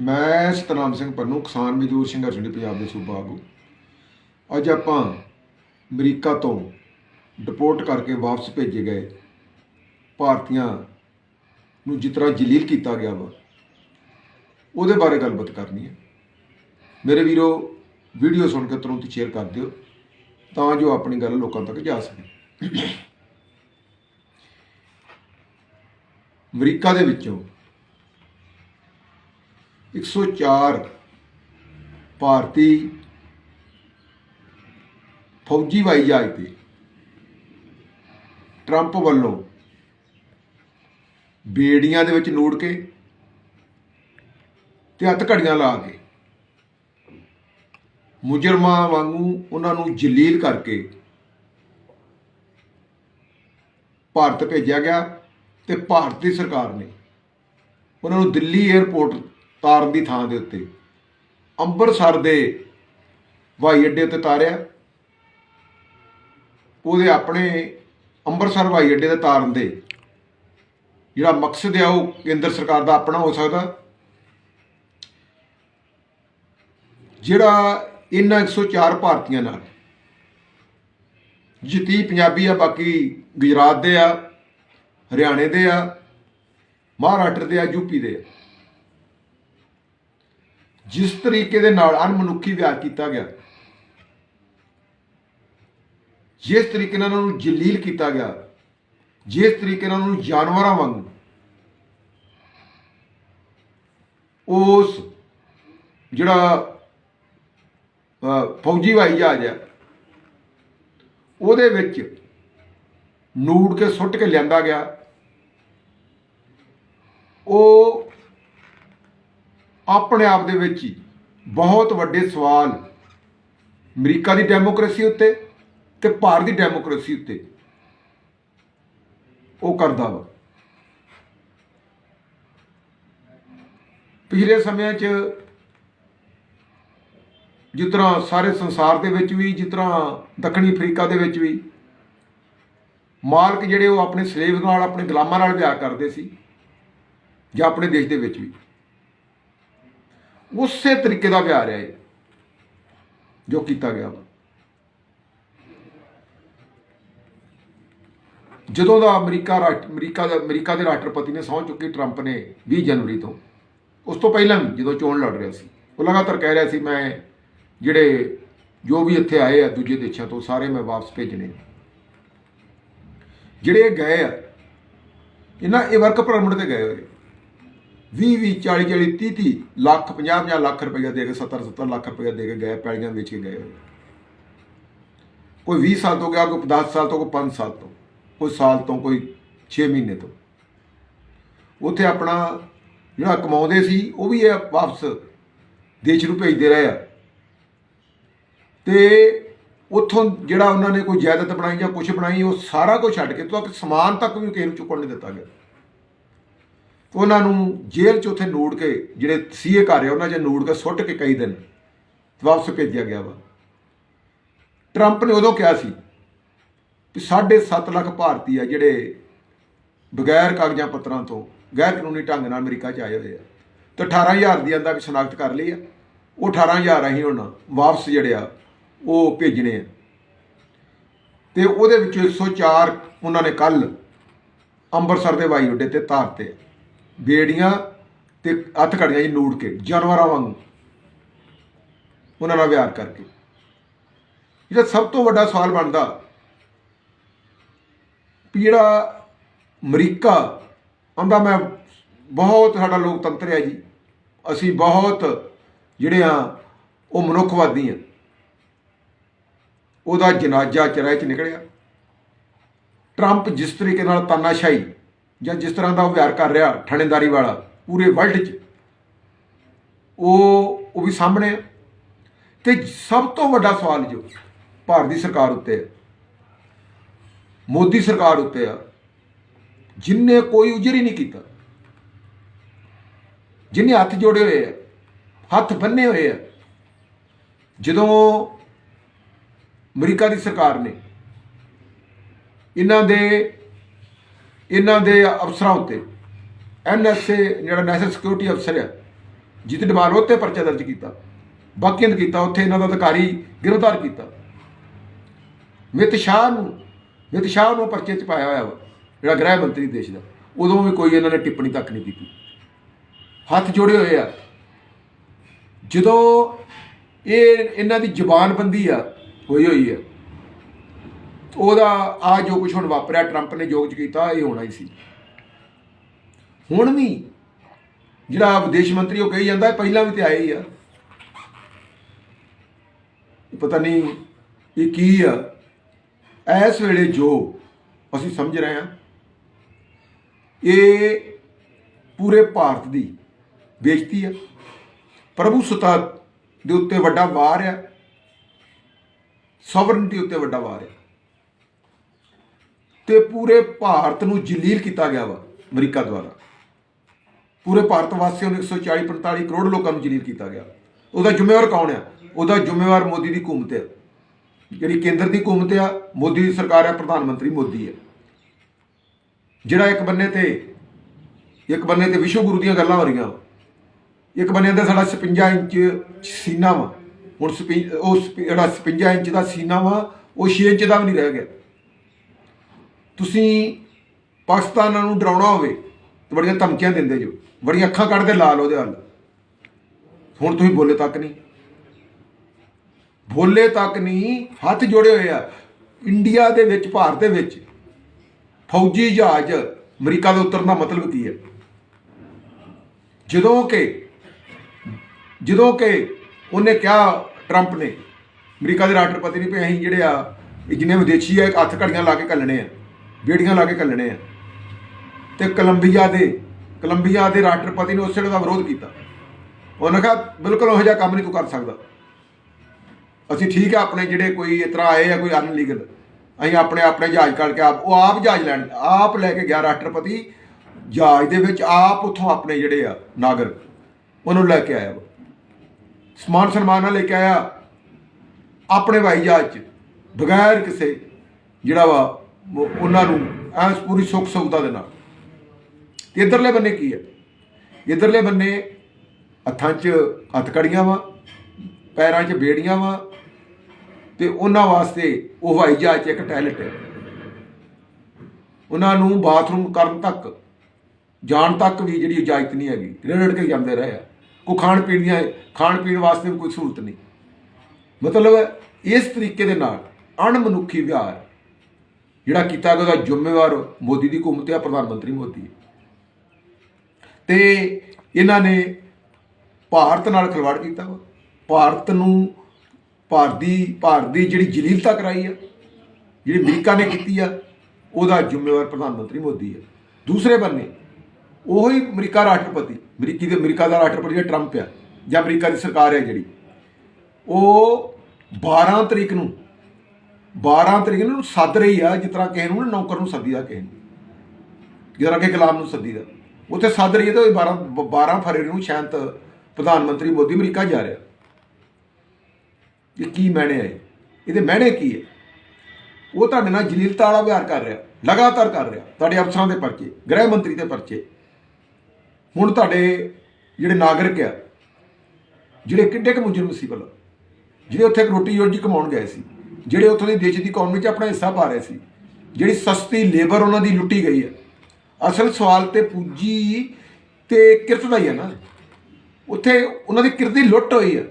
ਮੈਂ ਸਤਨਾਮ ਸਿੰਘ ਪੰਨੂ, ਕਿਸਾਨ ਮਜ਼ਦੂਰ ਸੰਘਰਸ਼ ਮੰਡੀ ਪੰਜਾਬ ਦੇ ਸੂਬਾ ਆਗੂ। ਅੱਜ ਆਪਾਂ ਅਮਰੀਕਾ ਤੋਂ ਡਿਪੋਰਟ ਕਰਕੇ ਵਾਪਸ ਭੇਜੇ ਗਏ ਭਾਰਤੀਆਂ ਨੂੰ ਜਿਸ ਤਰ੍ਹਾਂ ਜਲੀਲ ਕੀਤਾ ਗਿਆ ਵਾ, ਉਹਦੇ ਬਾਰੇ ਗੱਲਬਾਤ ਕਰਨੀ ਹੈ। ਮੇਰੇ ਵੀਰੋ, ਵੀਡੀਓ ਸੁਣ ਕੇ ਤੁਰੰਤ ਸ਼ੇਅਰ ਕਰ ਦਿਓ, ਤਾਂ ਜੋ ਆਪਣੀ ਗੱਲ ਲੋਕਾਂ ਤੱਕ ਜਾ ਸਕੇ। ਅਮਰੀਕਾ ਦੇ ਵਿੱਚੋਂ 104 ਭਾਰਤੀ ਫੌਜੀ ਵਾਈ ਜਹਾਜ਼ ਤੇ ਟਰੰਪ ਵੱਲੋਂ ਬੇੜੀਆਂ ਦੇ ਵਿੱਚ ਨੂੜ ਕੇ ਤੇ ਹੱਥ ਘੜੀਆਂ ਲਾ ਕੇ ਮੁਜਰਮਾਂ ਵਾਂਗੂ ਉਹਨਾਂ ਨੂੰ ਜਲੀਲ ਕਰਕੇ ਭਾਰਤ ਭੇਜਿਆ ਗਿਆ ਤੇ ਦੀ ਸਰਕਾਰ ਨੇ ਉਹਨਾਂ ਨੂੰ ਦਿੱਲੀ 에ਅਰਪੋਰਟ ਤਾਰਨ ਦੀ ਥਾਂ ਦੇ ਉੱਤੇ। ਅੰਮ੍ਰਿਤਸਰ ਦੇ ਹਵਾਈ ਅੱਡੇ ਉੱਤੇ ਤਾਰਿਆ। ਉਹਦੇ ਆਪਣੇ ਅੰਮ੍ਰਿਤਸਰ ਹਵਾਈ ਅੱਡੇ ਤੇ ਤਾਰਨ ਦੇ। ਜਿਹੜਾ ਮਕਸਦ ਹੈ ਉਹ ਕੇਂਦਰ ਸਰਕਾਰ ਦਾ ਆਪਣਾ ਹੋ ਸਕਦਾ। ਜਿਹੜਾ ਇਹਨਾਂ 104 ਭਾਰਤੀਆਂ ਨਾਲ ਜਿੱਤੀ ਪੰਜਾਬੀ ਆ, ਬਾਕੀ ਗੁਜਰਾਤ ਦੇ ਆ, ਹਰਿਆਣੇ ਦੇ ਆ, ਮਹਾਰਾਸ਼ਟਰ ਦੇ ਆ ਯੂਪੀ ਦੇ ਆ। ਜਿਸ ਤਰੀਕੇ ਦੇ ਨਾਲ ਅਣਮਨੁੱਖੀ ਵਿਹਾਰ ਕੀਤਾ ਗਿਆ, ਜਿਸ ਤਰੀਕੇ ਨਾਲ ਉਹਨਾਂ ਨੂੰ ਜਲੀਲ ਕੀਤਾ ਗਿਆ, ਜਿਸ ਤਰੀਕੇ ਨਾਲ ਉਹਨਾਂ ਨੂੰ ਜਾਨਵਰਾਂ ਵਾਂਗੂ, ਉਸ ਜਿਹੜਾ ਫੌਜੀ ਹਵਾਈ ਜਹਾਜ਼ ਹੈ, ਉਹਦੇ ਵਿੱਚ ਨੂੜ ਕੇ ਸੁੱਟ ਕੇ ਲਿਆਂਦਾ ਗਿਆ। ਉਹ ਆਪਣੇ ਆਪ ਦੇ ਵਿੱਚ ਹੀ ਬਹੁਤ ਵੱਡੇ ਸਵਾਲ ਅਮਰੀਕਾ ਦੀ ਡੈਮੋਕ੍ਰੇਸੀ ਉੱਤੇ ਤੇ ਭਾਰਤ ਦੀ ਡੈਮੋਕ੍ਰੇਸੀ ਉੱਤੇ ਉਹ ਕਰਦਾ ਵਾ। ਪਿਛਲੇ ਸਮਿਆਂ 'ਚ ਜਿਸ ਤਰ੍ਹਾਂ ਸਾਰੇ ਸੰਸਾਰ ਦੇ ਵਿੱਚ ਵੀ, ਜਿਸ ਤਰ੍ਹਾਂ ਦੱਖਣੀ ਅਫਰੀਕਾ ਦੇ ਵਿੱਚ ਵੀ, ਮਾਲਕ ਜਿਹੜੇ ਉਹ ਆਪਣੇ ਸਲੇਵ ਨਾਲ, ਆਪਣੇ ਗੁਲਾਮਾਂ ਨਾਲ ਵਿਆਹ ਕਰਦੇ ਸੀ ਜਾਂ ਆਪਣੇ ਦੇਸ਼ ਦੇ ਵਿੱਚ ਵੀ। ਉਸੇ ਤਰੀਕੇ ਦਾ ਵਿਆਹ ਰਿਹਾ ਹੈ ਜੋ ਕੀਤਾ ਗਿਆ ਵਾ। ਜਦੋਂ ਦਾ ਅਮਰੀਕਾ ਰਾਸ਼ਟ- ਅਮਰੀਕਾ ਦਾ, ਅਮਰੀਕਾ ਦੇ ਰਾਸ਼ਟਰਪਤੀ ਨੇ ਸਹੁੰ ਚੁੱਕੀ ਟਰੰਪ ਨੇ 20 ਜਨਵਰੀ ਤੋਂ, ਉਸ ਤੋਂ ਪਹਿਲਾਂ ਵੀ ਜਦੋਂ ਚੋਣ ਲੜ ਰਿਹਾ ਸੀ, ਉਹ ਲਗਾਤਾਰ ਕਹਿ ਰਿਹਾ ਸੀ, ਮੈਂ ਜਿਹੜੇ ਜੋ ਵੀ ਇੱਥੇ ਆਏ ਆ ਦੂਜੇ ਦੇਸ਼ਾਂ ਤੋਂ, ਸਾਰੇ ਮੈਂ ਵਾਪਸ ਭੇਜਣੇ ਜਿਹੜੇ ਇਹ ਗਏ ਆ, ਇਹਨਾਂ ਇਹ ਵਰਕ ਪਰਮਿਟ ਤੇ ਗਏ ਹੋਏ 20 20 40 40 30 30 ਲੱਖ 50 50 ਲੱਖ ਰੁਪਏ ਦੇ ਕੇ 70 70 ਲੱਖ ਰੁਪਏ ਦੇ ਕੇ ਗਏ, ਪੈਲੀਆਂ ਵੇਚ ਕੇ ਗਏ ਹੋਏ। ਕੋਈ 20 ਸਾਲ ਤੋਂ ਗਿਆ, ਕੋਈ 10 ਸਾਲ ਤੋਂ, ਕੋਈ 5 ਸਾਲ ਤੋਂ, ਕੋਈ ਸਾਲ ਤੋਂ, ਕੋਈ 6 ਮਹੀਨੇ ਤੋਂ। ਉੱਥੇ ਆਪਣਾ ਜਿਹੜਾ ਕਮਾਉਂਦੇ ਸੀ, ਉਹ ਵੀ ਇਹ ਵਾਪਸ ਦੇਸ਼ ਨੂੰ ਭੇਜਦੇ ਰਹੇ ਆ। ਤੇ ਉੱਥੋਂ ਜਿਹੜਾ ਉਹਨਾਂ ਨੇ ਕੋਈ ਜਾਇਦਾਦ ਬਣਾਈ ਜਾਂ ਕੁਝ ਬਣਾਈ, ਉਹ ਸਾਰਾ ਕੁਝ ਛੱਡ ਕੇ ਤੱਕ ਸਮਾਨ ਤੱਕ ਵੀ ਕਿਸੇ ਨੂੰ ਚੁੱਕਣ ਨਹੀਂ ਦਿੱਤਾ ਗਿਆ। ਉਹਨਾਂ ਨੂੰ ਜੇਲ੍ਹ 'ਚ ਉੱਥੇ ਨੂੜ ਕੇ, ਜਿਹੜੇ ਸੀਏ ਘਰ ਆ, ਉਹਨਾਂ 'ਚ ਨੂੜ ਕੇ ਸੁੱਟ ਕੇ ਕਈ ਦਿਨ ਵਾਪਸ ਭੇਜਿਆ ਗਿਆ ਵਾ। ਟਰੰਪ ਨੇ ਉਦੋਂ ਕਿਹਾ ਸੀ ਕਿ 7.5 ਲੱਖ ਭਾਰਤੀ ਆ ਜਿਹੜੇ ਬਗੈਰ ਕਾਗਜ਼ਾਂ ਪੱਤਰਾਂ ਤੋਂ, ਗੈਰ ਕਾਨੂੰਨੀ ਢੰਗ ਨਾਲ ਅਮਰੀਕਾ 'ਚ ਆਏ ਹੋਏ ਆ। ਤੇ 18000 ਦੀ ਆਂਦਾ ਵੀ ਸ਼ਨਾਖਤ ਕਰ ਲਈ ਆ। ਉਹ 18000 ਅਸੀਂ ਹੁਣ ਵਾਪਸ ਜਿਹੜੇ ਆ, ਉਹ ਭੇਜਣੇ ਆ। ਤੇ ਉਹਦੇ ਵਿੱਚੋਂ 104 ਉਹਨਾਂ ਨੇ ਕੱਲ ਅੰਮ੍ਰਿਤਸਰ ਦੇ ਵਾਈ ਅੱਡੇ ਤੇ ਤਾਰਤੇ ਬੇੜੀਆਂ ਤੇ ਹੱਥ ਘੜੀਆਂ ਜੀ ਨੂੜ ਕੇ ਜਾਨਵਰਾਂ ਵਾਂਗੂ ਉਹਨਾਂ ਨਾਲ ਵਿਹਾਰ ਕਰਕੇ। ਜਿਹੜਾ ਸਭ ਤੋਂ ਵੱਡਾ ਸਵਾਲ ਬਣਦਾ ਵੀ ਜਿਹੜਾ ਅਮਰੀਕਾ ਆਂਦਾ ਮੈਂ ਬਹੁਤ ਸਾਡਾ ਲੋਕਤੰਤਰ ਹੈ ਜੀ। ਅਸੀਂ ਬਹੁਤ ਜਿਹੜੇ ਆ, ਉਹ ਮਨੁੱਖਵਾਦੀ ਆ। ਉਹਦਾ ਜਨਾਜ਼ਾ ਚਰਾਏ ਚ ਨਿਕਲਿਆ। ਟਰੰਪ ਜਿਸ ਤਰੀਕੇ ਨਾਲ ਤਾਨਾਸ਼ਾਹੀ ਜਾਂ ਜਿਸ ਤਰ੍ਹਾਂ ਦਾ ਉਹ ਵਿਹਾਰ ਕਰ ਰਿਹਾ ਠਣੇਦਾਰੀ ਵਾਲਾ, ਪੂਰੇ ਵਰਲਡ 'ਚ, ਉਹ ਉਹ ਵੀ ਸਾਹਮਣੇ ਆ। ਤੇ ਸਭ ਤੋਂ ਵੱਡਾ ਸਵਾਲ ਜੋ ਭਾਰਤ ਦੀ ਸਰਕਾਰ ਉੱਤੇ ਹੈ ਮੋਦੀ ਸਰਕਾਰ ਉੱਤੇ ਆ ਜਿਨਨੇ ਕੋਈ ਉਜਰ ਹੀ ਨਹੀਂ ਕੀਤਾ ਜਿਨਨੇ ਹੱਥ ਜੋੜੇ ਹੋਏ ਆ, ਹੱਥ ਬੰਨੇ ਹੋਏ ਆ, ਜਦੋਂ ਅਮਰੀਕਾ ਦੀ ਸਰਕਾਰ ਨੇ ਇਹਨਾਂ ਦੇ ਇਹਨਾਂ ਦੇ ਅਫਸਰਾਂ ਉੱਤੇ। ਐਨਐਸਏ ਜਿਹੜਾ ਨੈਸ਼ਨਲ ਸਿਕਿਉਰਿਟੀ ਅਫਸਰ ਆ, ਜਿੱਤ ਡਮਾਲ ਉੱਤੇ ਪਰਚਾ ਦਰਜ ਕੀਤਾ। ਬਾਕੀਆਂ ਨੇ ਕੀਤਾ, ਉੱਥੇ ਇਹਨਾਂ ਦਾ ਅਧਿਕਾਰੀ ਗ੍ਰਿਫਤਾਰ ਕੀਤਾ। ਮਿਤ ਸ਼ਾਹ ਨੂੰ ਮਿਤ ਸ਼ਾਹ ਨੂੰ ਪਰਚੇ 'ਚ ਪਾਇਆ ਹੋਇਆ ਵਾ, ਜਿਹੜਾ ਗ੍ਰਹਿ ਮੰਤਰੀ ਦੇਸ਼ ਦਾ। ਉਦੋਂ ਵੀ ਕੋਈ ਇਹਨਾਂ ਨੇ ਟਿੱਪਣੀ ਤੱਕ ਨਹੀਂ ਕੀਤੀ। ਹੱਥ ਜੋੜੇ ਹੋਏ ਆ। ਜਦੋਂ ਇਹ, ਇਹਨਾਂ ਦੀ ਜ਼ੁਬਾਨਬੰਦੀ ਆ, ਹੋਈ ਹੋਈ ਆ ਉਹਦਾ ਆ ਜੋ ਕੁਝ ਹੁਣ ਵਾਪਰਿਆ ਟਰੰਪ ਨੇ ਜੋ ਕੁਝ ਕੀਤਾ, ਇਹ ਹੋਣਾ ਹੀ ਸੀ। ਹੁਣ ਵੀ ਜਿਹੜਾ ਵਿਦੇਸ਼ ਮੰਤਰੀ ਉਹ ਕਹੀ ਜਾਂਦਾ ਪਹਿਲਾਂ ਵੀ ਤੇ ਆਏ ਹੀ ਆ। ਪਤਾ ਨਹੀਂ ਇਹ ਕੀ ਆ। ਇਸ ਵੇਲੇ ਜੋ ਅਸੀਂ ਸਮਝ ਰਹੇ ਹਾਂ, ਇਹ ਪੂਰੇ ਭਾਰਤ ਦੀ ਬੇਇੱਜ਼ਤੀ ਆ। ਪ੍ਰਭੂ ਸਤਾ ਦੇ ਉੱਤੇ ਵੱਡਾ ਵਾਰ ਆ। ਸੋਵਰਨਟੀ ਉੱਤੇ ਵੱਡਾ ਵਾਰ ਆ। ਤੇ ਪੂਰੇ ਭਾਰਤ ਨੂੰ ਜਲੀਲ ਕੀਤਾ ਗਿਆ ਵਾ ਅਮਰੀਕਾ ਦੁਆਰਾ। ਪੂਰੇ ਭਾਰਤ ਵਾਸੀਆਂ ਨੂੰ 140 45 ਕਰੋੜ ਲੋਕਾਂ ਨੂੰ ਜਲੀਲ ਕੀਤਾ ਗਿਆ। ਉਹਦਾ ਜ਼ਿੰਮੇਵਾਰ ਕੌਣ ਆ? ਉਹਦਾ ਜ਼ਿੰਮੇਵਾਰ ਮੋਦੀ ਦੀ ਹਕੂਮਤ ਹੈ ਜਿਹੜੀ ਕੇਂਦਰ ਦੀ ਹਕੂਮਤ ਆ, ਮੋਦੀ ਦੀ ਸਰਕਾਰ ਹੈ ਪ੍ਰਧਾਨ ਮੰਤਰੀ ਮੋਦੀ ਹੈ ਜਿਹੜਾ ਇੱਕ ਬੰਨੇ ਤੇ, ਇੱਕ ਬੰਨੇ ਤੇ ਵਿਸ਼ਵ ਗੁਰੂ ਦੀਆਂ ਗੱਲਾਂ ਹੋ ਰਹੀਆਂ ਇੱਕ ਬੰਨੇ ਤੇ ਸਾਡਾ 56 ਇੰਚ ਸੀਨਾ ਵਾ। ਹੁਣ ਸਪਿ- ਉਹ ਜਿਹੜਾ 56 ਇੰਚ ਦਾ ਸੀਨਾ ਵਾ, ਉਹ 6 ਇੰਚ ਦਾ ਵੀ ਨਹੀਂ ਰਹਿ ਗਿਆ। ਤੁਸੀਂ ਪਾਕਿਸਤਾਨਾਂ ਨੂੰ ਡਰਾਉਣਾ ਹੋਵੇ ਤੇ ਬੜੀਆਂ ਧਮਕੀਆਂ ਦਿੰਦੇ ਜੋ। ਬੜੀਆਂ ਅੱਖਾਂ ਕੱਢਦੇ ਲਾਲ ਉਹਦੇ ਹੱਲ ਹੁਣ ਤੁਸੀਂ ਬੋਲੇ ਤੱਕ ਨਹੀਂ। ਬੋਲੇ ਤੱਕ ਨਹੀਂ, ਹੱਥ ਜੋੜੇ ਹੋਏ ਆ। ਇੰਡੀਆ ਦੇ ਵਿੱਚ, ਭਾਰਤ ਦੇ ਵਿੱਚ ਫੌਜੀ ਜਹਾਜ਼ ਅਮਰੀਕਾ ਦੇ ਉਤਰਨ ਦਾ ਮਤਲਬ ਕੀ ਹੈ? ਜਦੋਂ ਕਿ ਜਦੋਂ ਕਿ ਉਹਨੇ ਕਿਹਾ ਟਰੰਪ ਨੇ, ਅਮਰੀਕਾ ਦੇ ਰਾਸ਼ਟਰਪਤੀ ਨੇ ਵੀ ਅਸੀਂ ਜਿਹੜੇ ਆ ਜਿੰਨੇ ਵਿਦੇਸ਼ੀ ਆ, ਇੱਕ ਹੱਥ ਘੜੀਆਂ ਲਾ ਕੇ ਕੱਲਣੇ ਆ। ਬੇੜੀਆਂ ਲਾ ਕੇ ਕੱਲਣੇ ਆ। ਤੇ ਕੋਲੰਬੀਆ ਦੇ ਕੋਲੰਬੀਆ ਦੇ ਰਾਸ਼ਟਰਪਤੀ ਨੇ ਉਸੇ ਦਾ ਵਿਰੋਧ ਕੀਤਾ। ਉਹਨੇ ਕਿਹਾ, ਬਿਲਕੁਲ ਉਹੋ ਜਿਹਾ ਕੰਮ ਨਹੀਂ ਤੂੰ ਕਰ ਸਕਦਾ। ਅਸੀਂ ਠੀਕ ਆ, ਆਪਣੇ ਜਿਹੜੇ ਕੋਈ ਇਸ ਤਰ੍ਹਾਂ ਆਏ ਆ, ਕੋਈ ਅਨਲੀਗਲ ਅਸੀਂ ਆਪਣੇ ਆਪਣੇ ਜਹਾਜ਼ ਕੱਢ ਕੇ ਆਪ, ਉਹ ਆਪ ਜਹਾਜ਼ ਲੈਣ, ਆਪ ਲੈ ਕੇ ਗਿਆ ਰਾਸ਼ਟਰਪਤੀ। ਜਹਾਜ਼ ਦੇ ਵਿੱਚ ਆਪ ਉੱਥੋਂ ਆਪਣੇ ਜਿਹੜੇ ਆ ਨਾਗਰਿਕ ਉਹਨੂੰ ਲੈ ਕੇ ਆਇਆ। ਵਾ ਸਮਾਨ ਸਨਮਾਨ ਨਾਲ ਲੈ ਕੇ ਆਇਆ। ਆਪਣੇ ਹਵਾਈ ਜਹਾਜ਼ 'ਚ, ਬਗੈਰ ਕਿਸੇ, ਜਿਹੜਾ ਵਾ ਉਹਨਾਂ ਨੂੰ ਐਸ ਪੂਰੀ ਸੁੱਖ ਸੁਵਿਧਾ ਦੇ ਨਾਲ। ਤੇ ਇਧਰਲੇ ਬੰਨੇ ਕੀ ਹੈ? ਇਧਰਲੇ ਬੰਨੇ ਹੱਥਾਂ 'ਚ ਹੱਥਕੜੀਆਂ ਵਾ, ਪੈਰਾਂ 'ਚ ਬੇੜੀਆਂ ਵਾ, ਤੇ ਉਹਨਾਂ ਵਾਸਤੇ ਉਹ ਹਵਾਈ ਜਹਾਜ਼ 'ਚ ਇੱਕ ਟਾਇਲਟ ਹੈ। ਉਹਨਾਂ ਨੂੰ ਬਾਥਰੂਮ ਕਰਨ ਤੱਕ, ਜਾਣ ਤੱਕ ਵੀ ਜਿਹੜੀ ਇਜਾਜ਼ਤ ਨਹੀਂ ਹੈਗੀ। ਰੜ ਕੇ ਜਾਂਦੇ ਰਹੇ ਆ। ਕੋ ਖਾਣ ਪੀਣ ਦੀਆਂ ਖਾਣ ਪੀਣ ਵਾਸਤੇ ਵੀ ਕੋਈ ਸਹੂਲਤ ਨਹੀਂ। ਮਤਲਬ ਇਸ ਤਰੀਕੇ ਦੇ ਨਾਲ ਅਣਮਨੁੱਖੀ ਵਿਹਾਰ ਜਿਹੜਾ ਕੀਤਾ ਗਿਆ ਉਹਦਾ ਜ਼ਿੰਮੇਵਾਰ ਮੋਦੀ ਦੀ ਹਕੂਮਤ ਹੈ ਪ੍ਰਧਾਨ ਮੰਤਰੀ ਮੋਦੀ। ਹੈ ਤੇ ਇਹਨਾਂ ਨੇ ਭਾਰਤ ਨਾਲ ਖਿਲਵਾੜ ਕੀਤਾ ਵਾ। ਭਾਰਤ ਨੂੰ ਭਾਰਤ ਦੀ ਭਾਰਤ ਦੀ ਜਿਹੜੀ ਜਲੀਲਤਾ ਕਰਾਈ ਆ, ਜਿਹੜੀ ਅਮਰੀਕਾ ਨੇ ਕੀਤੀ ਆ, ਉਹਦਾ ਜ਼ਿੰਮੇਵਾਰ ਪ੍ਰਧਾਨ ਮੰਤਰੀ ਮੋਦੀ ਹੈ ਦੂਸਰੇ ਬੰਨੇ, ਉਹੀ ਅਮਰੀਕਾ ਰਾਸ਼ਟਰਪਤੀ, ਅਮਰੀਕੀ ਦੇ ਅਮਰੀਕਾ ਦਾ ਰਾਸ਼ਟਰਪਤੀ ਜਿਹੜਾ ਟਰੰਪ ਆ, ਜਾਂ ਅਮਰੀਕਾ ਦੀ ਸਰਕਾਰ ਹੈ ਜਿਹੜੀ, ਉਹ 12 ਤਰੀਕ ਨੂੰ 12 ਤਰੀਕ ਨੂੰ ਸੱਦ ਰਹੀ ਆ, ਜਿਸ ਤਰ੍ਹਾਂ ਕਿਸੇ ਨੂੰ ਨਾ ਨੌਕਰ ਨੂੰ ਸੱਦੀਦਾ ਕਿਸੇ ਨੂੰ। ਜਿਸ ਤਰ੍ਹਾਂ ਕਿ ਗੁਲਾਮ ਨੂੰ ਸੱਦੀਦਾ ਉੱਥੇ ਸੱਦ ਰਹੀ ਹੈ ਤਾਂ 12 12 ਫਰਵਰੀ ਨੂੰ ਸ਼ਾਂਤ ਪ੍ਰਧਾਨ ਮੰਤਰੀ ਮੋਦੀ ਅਮਰੀਕਾ ਜਾ ਰਿਹਾ। ਇਹ ਕੀ ਮੈਨੇ ਹੈ ਇਹਦੇ ਮਹਿਣੇ ਕੀ ਹੈ ਉਹ ਤੁਹਾਡੇ ਨਾਲ ਜਲੀਲਤਾ ਵਾਲਾ ਵਿਹਾਰ ਕਰ ਰਿਹਾ, ਲਗਾਤਾਰ ਕਰ ਰਿਹਾ, ਤੁਹਾਡੇ ਅਫਸਰਾਂ ਦੇ ਪਰਚੇ, ਗ੍ਰਹਿ ਮੰਤਰੀ ਦੇ ਪਰਚੇ। ਹੁਣ ਤੁਹਾਡੇ ਜਿਹੜੇ ਨਾਗਰਿਕ ਆ, ਜਿਹੜੇ ਕਿੱਡੇ ਕੁ ਮੁਜਰਮ ਸੀ ਭਲਾ, ਜਿਹੜੇ ਉੱਥੇ ਰੋਟੀ ਯੋਜੀ ਕਮਾਉਣ ਗਏ ਸੀ। ਜਿਹੜੇ ਉੱਥੋਂ ਦੀ ਦੇਸ਼ ਦੀ ਇਕਨੋਮੀ 'ਚ ਆਪਣਾ ਹਿੱਸਾ ਪਾ ਰਹੇ ਸੀ, ਜਿਹੜੀ ਸਸਤੀ ਲੇਬਰ ਉਹਨਾਂ ਦੀ ਲੁੱਟੀ ਗਈ ਹੈ। ਅਸਲ ਸਵਾਲ ਤੇ ਪੂੰਜੀ ਤੇ ਕਿਰਤ ਦਾ ਹੀ ਹੈ ਨਾ। ਉੱਥੇ ਉਹਨਾਂ ਦੀ ਕਿਰਤ ਦੀ ਲੁੱਟ ਹੋਈ ਹੈ।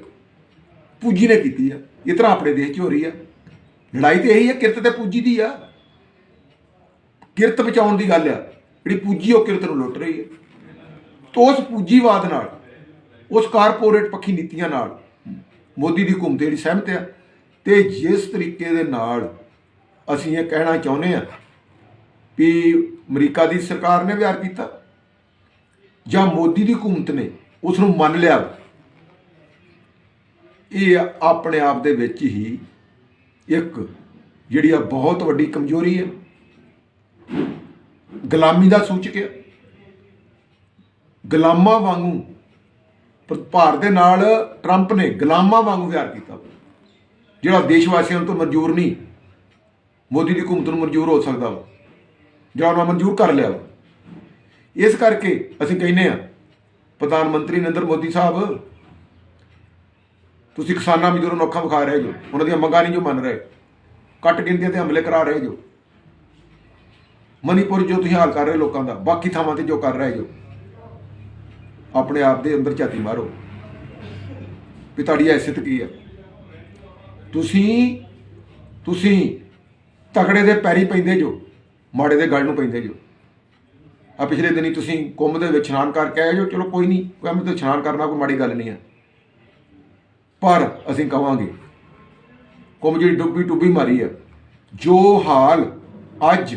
ਪੂੰਜੀ ਨੇ ਕੀਤੀ ਆ ਇਸ ਤਰ੍ਹਾਂ ਆਪਣੇ ਦੇਸ਼ 'ਚ ਹੋ ਰਹੀ ਆ ਲੜਾਈ ਤੇ ਇਹੀ ਹੈ, ਕਿਰਤ ਤੇ ਪੂੰਜੀ ਦੀ ਆ। ਕਿਰਤ ਬਚਾਉਣ ਦੀ ਗੱਲ ਆ। ਜਿਹੜੀ ਪੂੰਜੀ, ਉਹ ਕਿਰਤ ਨੂੰ ਲੁੱਟ ਰਹੀ ਹੈ। ਤੋਂ ਉਸ ਪੂੰਜੀਵਾਦ ਨਾਲ, ਉਸ ਕਾਰਪੋਰੇਟ ਪੱਖੀ ਨੀਤੀਆਂ ਨਾਲ ਮੋਦੀ ਦੀ ਹਕੂਮਤ ਜਿਹੜੀ ਸਹਿਮਤ ਆ। ਤੇ ਜਿਸ ਤਰੀਕੇ ਦੇ ਨਾਲ ਅਸੀਂ ਇਹ ਕਹਿਣਾ ਚਾਹੁੰਦੇ ਆ ਵੀ ਅਮਰੀਕਾ ਦੀ ਸਰਕਾਰ ਨੇ ਵਿਹਾਰ ਕੀਤਾ ਜਾਂ ਮੋਦੀ ਦੀ ਹਕੂਮਤ ਨੇ ਉਸ ਨੂੰ ਮੰਨ ਲਿਆ ਇਹ ਆਪਣੇ ਆਪ ਦੇ ਵਿੱਚ ਹੀ ਇੱਕ ਜਿਹੜੀ ਆ ਬਹੁਤ ਵੱਡੀ ਕਮਜ਼ੋਰੀ ਹੈ। ਗੁਲਾਮੀ ਦਾ ਸੂਚਕ ਹੈ। ਗੁਲਾਮਾਂ ਵਾਂਗੂ ਭਾਰਤ ਦੇ ਨਾਲ ਟਰੰਪ ਨੇ ਗੁਲਾਮਾਂ ਵਾਂਗੂ ਵਿਹਾਰ ਕੀਤਾ। ਜਿਹੜਾ ਦੇਸ਼ ਵਾਸੀਆਂ ਤੋਂ ਮਨਜ਼ੂਰ ਨਹੀਂ, ਮੋਦੀ ਦੀ ਹਕੂਮਤ ਨੂੰ ਮਨਜ਼ੂਰ ਹੋ ਸਕਦਾ ਵਾ ਜਿਹੜਾ ਉਹਨਾਂ ਮਨਜ਼ੂਰ ਕਰ ਲਿਆ ਵਾ। ਇਸ ਕਰਕੇ ਅਸੀਂ ਕਹਿੰਦੇ ਆ ਪ੍ਰਧਾਨ ਮੰਤਰੀ ਨਰਿੰਦਰ ਮੋਦੀ ਸਾਹਿਬ, ਤੁਸੀਂ ਕਿਸਾਨਾਂ ਮਜ਼ਦੂਰਾਂ ਨੂੰ ਅੱਖਾਂ ਵਿਖਾ ਰਹੇ ਜੋ, ਉਹਨਾਂ ਦੀਆਂ ਮੰਗਾਂ ਨਹੀਂ ਜੋ ਮੰਨ ਰਹੇ। ਕੱਟ ਗਿਣਤੀਆਂ ਤੇ ਹਮਲੇ ਕਰਾ ਰਹੇ ਜੋ। ਮਨੀਪੁਰ ਜੋ ਤੁਸੀਂ ਹਾਲ ਕਰ ਰਹੇ ਲੋਕਾਂ ਦਾ, ਬਾਕੀ ਥਾਵਾਂ ਤੇ ਜੋ ਕਰ ਰਹੇ ਜੋ। ਆਪਣੇ ਆਪ ਦੇ ਅੰਦਰ ਝਾਤੀ ਮਾਰੋ। ਵੀ ਤੁਹਾਡੀ ਹੈਸੀਅਤ ਕੀ ਹੈ? ਤੁਸੀਂ ਤੁਸੀਂ ਤਕੜੇ ਦੇ ਪੈਰੀ ਪੈਂਦੇ ਜੋ, ਮਾੜੇ ਦੇ ਗਲ ਨੂੰ ਪੈਂਦੇ ਜੋ। ਆ ਪਿਛਲੇ ਦਿਨੀ ਤੁਸੀਂ ਕੁੰਭ ਦੇ ਵਿੱਚ ਇਸ਼ਨਾਨ ਕਰਕੇ ਆਏ ਜੋ, ਚਲੋ ਕੋਈ ਨਹੀਂ ਕੁੰਭ ਤੇ ਇਸ਼ਨਾਨ ਕਰਨਾ, ਕੋਈ ਮਾੜੀ ਗੱਲ ਨਹੀਂ ਹੈ ਪਰ ਅਸੀਂ ਕਵਾਂਗੇ, ਕੁੰਭ ਜਿਹੜੀ ਡੁੱਬੀ ਟੁੱਬੀ ਮਾਰੀ ਹੈ ਜੋ ਹਾਲ ਅੱਜ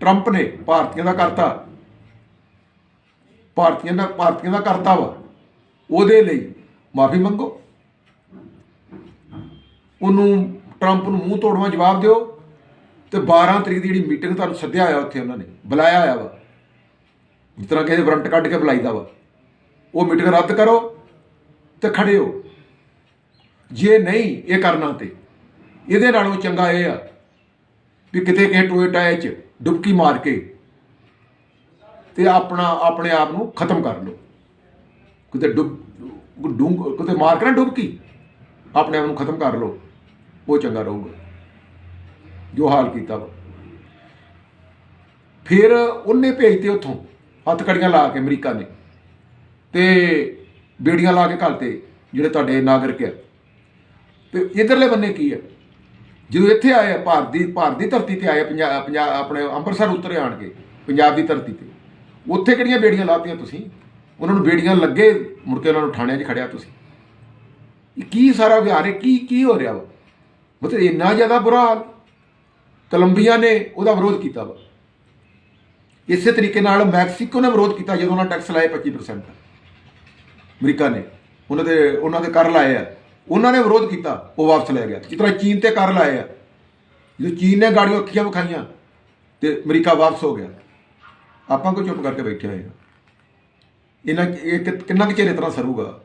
ਟਰੰਪ ਨੇ ਭਾਰਤੀਆਂ ਦਾ ਕਰਤਾ, ਭਾਰਤੀਆਂ ਦਾ ਭਾਰਤੀਆਂ ਦਾ ਕਰਤਾ ਵਾ, ਉਹਦੇ ਲਈ ਮਾਫੀ ਮੰਗੋ। ਉਹਨੂੰ ਟਰੰਪ ਨੂੰ ਮੂੰਹ ਤੋੜਵਾ ਜਵਾਬ ਦਿਓ ਤੇ 12 ਤਰੀਕ ਦੀ ਜਿਹੜੀ ਮੀਟਿੰਗ ਤੁਹਾਨੂੰ ਸੱਦਿਆ ਹੋਇਆ ਉੱਥੇ ਉਹਨਾਂ ਨੇ, ਬੁਲਾਇਆ ਹੋਇਆ ਵਾ। ਜਿਸ ਤਰ੍ਹਾਂ ਕਿਸੇ ਵਰੰਟ ਕੱਢ ਕੇ ਬੁਲਾਈਦਾ ਵਾ। ਉਹ ਮੀਟਿੰਗ ਰੱਦ ਕਰੋ ਤੇ ਖੜੇ ਹੋ। ਜੇ ਨਹੀਂ ਇਹ ਕਰਨਾ ਤੇ, ਇਹਦੇ ਨਾਲੋਂ ਚੰਗਾ ਇਹ ਆ ਵੀ ਕਿਤੇ ਕਿਸੇ ਟੋਏ ਟਾਏ 'ਚ ਡੁਬਕੀ ਮਾਰ ਕੇ ਤੇ ਆਪਣਾ, ਆਪਣੇ ਆਪ ਨੂੰ ਖਤਮ ਕਰ ਲਓ। ਕਿਤੇ ਡੁੱਬ ਡੂੰਗ ਕਿਤੇ ਮਾਰ ਕੇ ਨਾ ਡੁਬਕੀ, ਆਪਣੇ ਆਪ ਨੂੰ ਖਤਮ ਕਰ ਲਓ। ਉਹ ਚੰਗਾ ਰਹੂਗਾ। ਜੋ ਹਾਲ ਕੀਤਾ ਵਾ। ਫਿਰ ਉਹਨੇ ਭੇਜਤੇ ਉੱਥੋਂ ਹੱਥਕੜੀਆਂ ਲਾ ਕੇ ਅਮਰੀਕਾ ਨੇ ਤੇ ਬੇੜੀਆਂ ਲਾ ਕੇ ਘਲਤੇ ਜਿਹੜੇ ਤੁਹਾਡੇ ਨਾਗਰਿਕ ਆ। ਤੇ ਇਧਰਲੇ ਬੰਨੇ ਕੀ ਹੈ ਜਦੋਂ ਇੱਥੇ ਆਏ ਆ, ਭਾਰਤ ਦੀ ਭਾਰਤ ਦੀ ਧਰਤੀ ਤੇ ਆਏ ਆ, ਪੰਜਾਬ ਪੰਜਾਬ ਆਪਣੇ ਅੰਮ੍ਰਿਤਸਰ ਉਤਰੇ ਆਣ ਕੇ ਪੰਜਾਬ ਦੀ ਧਰਤੀ ਤੇ। ਉੱਥੇ ਕਿਹੜੀਆਂ ਬੇੜੀਆਂ ਲਾਤੀਆਂ ਤੁਸੀਂ? ਉਹਨਾਂ ਨੂੰ ਬੇੜੀਆਂ ਲੱਗੇ ਮੁੜ ਕੇ ਉਹਨਾਂ ਨੂੰ ਥਾਣਿਆਂ 'ਚ ਖੜਿਆ ਤੁਸੀਂ। ਕੀ ਸਾਰਾ ਵਿਹਾਰ ਹੈ? ਕੀ ਕੀ ਹੋ ਰਿਹਾ ਵਾ? ਮਤਲਬ ਇੰਨਾ ਜ਼ਿਆਦਾ ਬੁਰਾ ਹਾਲ। ਕੋਲੰਬੀਆ ਨੇ ਉਹਦਾ ਵਿਰੋਧ ਕੀਤਾ ਵਾ। ਇਸੇ ਤਰੀਕੇ ਨਾਲ ਮੈਕਸੀਕੋ ਨੇ ਵਿਰੋਧ ਕੀਤਾ ਜਦੋਂ ਉਹਨਾਂ ਟੈਕਸ ਲਾਏ 25% ਅਮਰੀਕਾ ਨੇ। ਉਹਨਾਂ ਦੇ ਉਹਨਾਂ ਦੇ ਕਰ ਲਾਏ ਆ। ਉਹਨਾਂ ਨੇ ਵਿਰੋਧ ਕੀਤਾ, ਉਹ ਵਾਪਸ ਲੈ ਗਿਆ। ਜਿਸ ਤਰ੍ਹਾਂ ਚੀਨ ਤੇ ਕਰ ਲਾਏ ਆ। ਜਦੋਂ ਚੀਨ ਨੇ ਗਾੜੀਆਂ ਅੱਖੀਆਂ ਵਿਖਾਈਆਂ ਤੇ ਅਮਰੀਕਾ ਵਾਪਸ ਹੋ ਗਿਆ। ਆਪਾਂ ਕੋ ਚੁੱਪ ਕਰਕੇ ਬੈਠੇ ਹੋਏ ਆ? ਇਹਨਾਂ ਇਹ ਕਿੰਨਾ ਕੁ ਚਿਹਰੇ ਤਰ੍ਹਾਂ ਸਰੂਗਾ?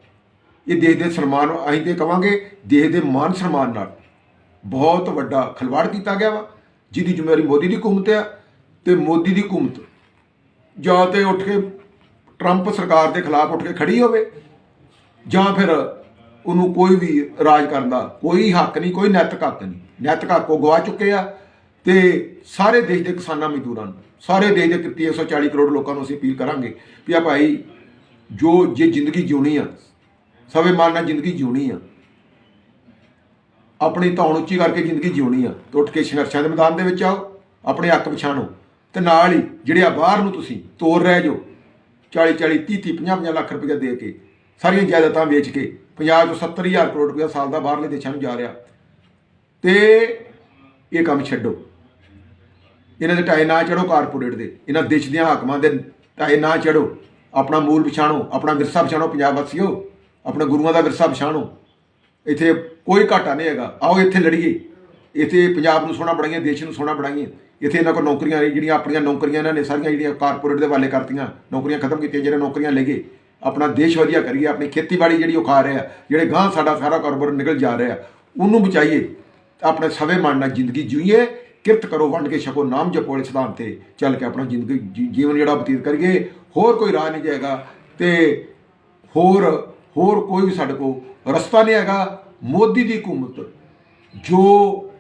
ਇਹ ਦੇਸ਼ ਦੇ ਸਨਮਾਨ ਅਸੀਂ ਤੇ ਕਵਾਂਗੇ ਦੇਸ਼ ਦੇ ਮਾਨ ਸਨਮਾਨ ਨਾਲ। ਬਹੁਤ ਵੱਡਾ ਖਿਲਵਾੜ ਕੀਤਾ ਗਿਆ ਵਾ, ਜਿਹਦੀ ਜ਼ਿੰਮੇਵਾਰੀ ਮੋਦੀ ਦੀ ਹਕੂਮਤ ਆ ਤੇ ਮੋਦੀ ਦੀ ਹਕੂਮਤ ਜਾਂ ਤੇ ਉੱਠ ਕੇ ਟਰੰਪ ਸਰਕਾਰ ਦੇ ਖਿਲਾਫ ਉੱਠ ਕੇ ਖੜੀ ਹੋਵੇ, ਜਾਂ ਫਿਰ ਉਹਨੂੰ ਕੋਈ ਵੀ ਰਾਜ ਕਰਨ ਦਾ ਕੋਈ ਹੱਕ ਨਹੀਂ, ਕੋਈ ਨੈਤਿਕ ਹੱਕ ਨਹੀਂ। ਨੈਤਿਕ ਹੱਕ ਉਹ ਗਵਾ ਚੁੱਕੇ ਆ ਤੇ ਸਾਰੇ ਦੇਸ਼ ਦੇ ਕਿਸਾਨਾਂ ਮਜ਼ਦੂਰਾਂ ਨੂੰ, ਸਾਰੇ ਦੇਸ਼ ਦੇ ਕਿਤੇ 140 ਕਰੋੜ ਲੋਕਾਂ ਨੂੰ ਅਸੀਂ ਅਪੀਲ ਕਰਾਂਗੇ ਵੀ ਆ ਭਾਈ ਜੋ ਜੇ ਜ਼ਿੰਦਗੀ ਜਿਉਣੀ ਆ ਸਵੇ ਮਾਨ ਨਾਲ ਜ਼ਿੰਦਗੀ ਜਿਉਣੀ ਆ ਆਪਣੀ ਧੌਣ ਉੱਚੀ ਕਰਕੇ ਜ਼ਿੰਦਗੀ ਜਿਉਣੀ ਆ। ਤੇ ਉੱਠ ਕੇ ਸੰਘਰਸ਼ਾਂ ਦੇ ਮੈਦਾਨ ਦੇ ਵਿੱਚ ਆਓ, ਆਪਣੇ ਹੱਕ ਪਛਾਣੋ। ਤੇ ਨਾਲ ਹੀ ਜਿਹੜੇ ਆ ਬਾਹਰ ਨੂੰ ਤੁਸੀਂ ਤੋਰ ਰਹਿ ਜੋ 40 40 30 30 50 50 ਲੱਖ ਰੁਪਏ ਦੇ ਕੇ, ਸਾਰੀਆਂ ਜਾਇਦਾਦਾਂ ਵੇਚ ਕੇ ਪੰਜਾਬ ਤੋਂ 70000 ਕਰੋੜ ਰੁਪਏ ਸਾਲ ਦਾ ਬਾਹਰਲੇ ਦੇਸ਼ਾਂ ਨੂੰ ਜਾ ਰਿਹਾ। ਤੇ ਇਹ ਕੰਮ ਛੱਡੋ। ਇਹਨਾਂ ਦੇ ਟਾਏ ਨਾ ਚੜੋ ਕਾਰਪੋਰੇਟ ਦੇ, ਇਹਨਾਂ ਦੇਸ਼ ਦੀਆਂ ਹਾਕਮਾਂ ਦੇ ਟਾਏ ਨਾ ਚੜੋ ਆਪਣਾ ਮੂਲ ਪਛਾਣੋ, ਆਪਣਾ ਵਿਰਸਾ ਪਛਾਣੋ ਪੰਜਾਬ ਵਾਸੀਓ, ਆਪਣੇ ਗੁਰੂਆਂ ਦਾ ਵਿਰਸਾ ਪਛਾਣੋ। ਇੱਥੇ ਕੋਈ ਘਾਟਾ ਨਹੀਂ ਹੈਗਾ। ਆਓ ਇੱਥੇ ਲੜੀਏ। ਇੱਥੇ ਪੰਜਾਬ ਨੂੰ ਸੋਹਣਾ ਬਣਾਈਏ, ਦੇਸ਼ ਨੂੰ ਸੋਹਣਾ ਬਣਾਈਏ। ਇੱਥੇ ਇਹਨਾਂ ਕੋਲ ਨੌਕਰੀਆਂ ਨੇ, ਜਿਹੜੀਆਂ ਆਪਣੀਆਂ ਨੌਕਰੀਆਂ ਇਹਨਾਂ ਨੇ, ਸਾਰੀਆਂ ਜਿਹੜੀਆਂ ਕਾਰਪੋਰੇਟ ਦੇ ਵਾਲੇ ਕਰਤੀਆਂ, ਨੌਕਰੀਆਂ ਖਤਮ ਕੀਤੀਆਂ, ਜਿਹੜੇ ਨੌਕਰੀਆਂ ਲੈ ਗਏ। ਆਪਣਾ ਦੇਸ਼ ਵਧੀਆ ਕਰੀਏ, ਆਪਣੀ ਖੇਤੀਬਾੜੀ ਜਿਹੜੀ ਉਹ ਖਾ ਰਿਹਾ, ਜਿਹੜੇ ਗਾਂ ਸਾਡਾ ਸਾਰਾ ਕਾਰੋਬਾਰ ਨਿਕਲ ਜਾ ਰਿਹਾ, ਉਹਨੂੰ ਬਚਾਈਏ। ਆਪਣੇ ਸਵੇ ਮਨ ਨਾਲ ਜ਼ਿੰਦਗੀ ਜੀਈਏ, ਕਿਰਤ ਕਰੋ, ਵੰਡ ਕੇ ਛਕੋ, ਨਾਮ ਜਪੋ ਵਾਲੇ ਸਿਧਾਂਤ ਤੇ, ਚੱਲ ਕੇ ਆਪਣਾ ਜ਼ਿੰਦਗੀ ਜੀ- ਜੀਵਨ ਜਿਹੜਾ ਬਤੀਤ ਕਰੀਏ। ਹੋਰ ਕੋਈ ਰਾਹ ਨਹੀਂ ਜਾਏਗਾ ਤੇ ਹੋਰ ਹੋਰ ਕੋਈ ਵੀ ਸਾਡੇ ਕੋਲ ਰਸਤਾ ਨਹੀਂ ਹੈਗਾ। ਮੋਦੀ ਦੀ ਹਕੂਮਤ ਜੋ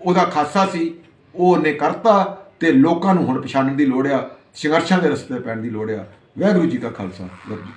ਉਹਦਾ ਖਾਸਾ ਸੀ, ਉਹ ਉਹਨੇ ਕਰਤਾ ਤੇ ਲੋਕਾਂ ਨੂੰ ਹੁਣ ਪਛਾਣਨ ਦੀ ਲੋੜ ਆ, ਸੰਘਰਸ਼ਾਂ ਦੇ ਰਸਤੇ ਪੈਣ ਦੀ ਲੋੜ ਆ। ਵਾਹਿਗੁਰੂ ਜੀ ਕਾ ਖਾਲਸਾ। ਵਾਹਿਗੁਰੂ ਜੀ